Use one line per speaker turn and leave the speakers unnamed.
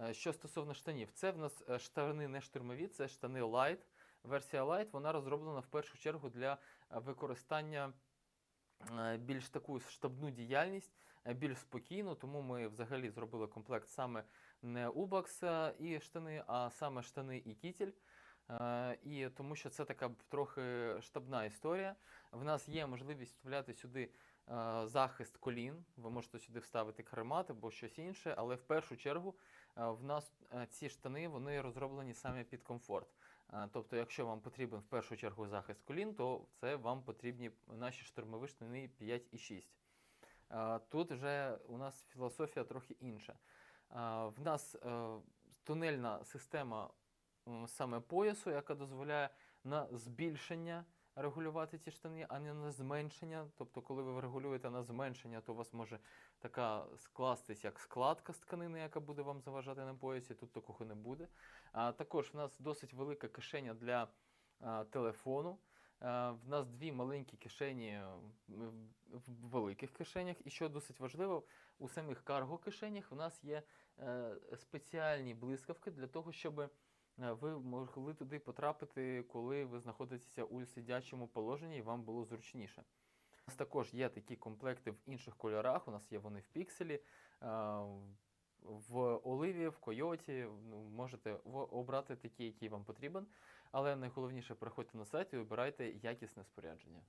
Е, Що стосовно штанів, це в нас е, штани не штурмові, це штани Light. Версія Light вона розроблена в першу чергу для е, використання більш таку штабну діяльність, більш спокійну, тому ми взагалі зробили комплект саме не е, і штани, а саме штани і кітель. Е, І тому що це така трохи штабна історія. В нас є можливість вставляти сюди е, захист колін. Ви можете сюди вставити каремат або щось інше, але в першу чергу е, в нас ці штани вони розроблені саме під комфорт. Тобто, якщо вам потрібен в першу чергу захист колін, то це вам потрібні наші штурмові штани 5 і 6. Е, Тут вже у нас філософія трохи інша. В нас тунельна система саме поясу, яка дозволяє на збільшення регулювати ці штани, а не на зменшення. Тобто, коли ви регулюєте на зменшення, то у вас може така скластись як складка з тканини, яка буде вам заважати на поясі. Тут такого не буде. А також в нас досить велика кишеня для а, телефону. В нас дві маленькі кишені в великих кишенях. І що досить важливо, у самих карго кишенях в нас є е, спеціальні блискавки для того, щоб ви могли туди потрапити, коли ви знаходитеся у сидячому положенні і вам було зручніше. У нас також є такі комплекти в інших кольорах. У нас є вони в пікселі, е, в оливі, в койоті. Ну, можете обрати такі, які вам потрібен. Але найголовніше приходьте на сайт і обирайте якісне спорядження.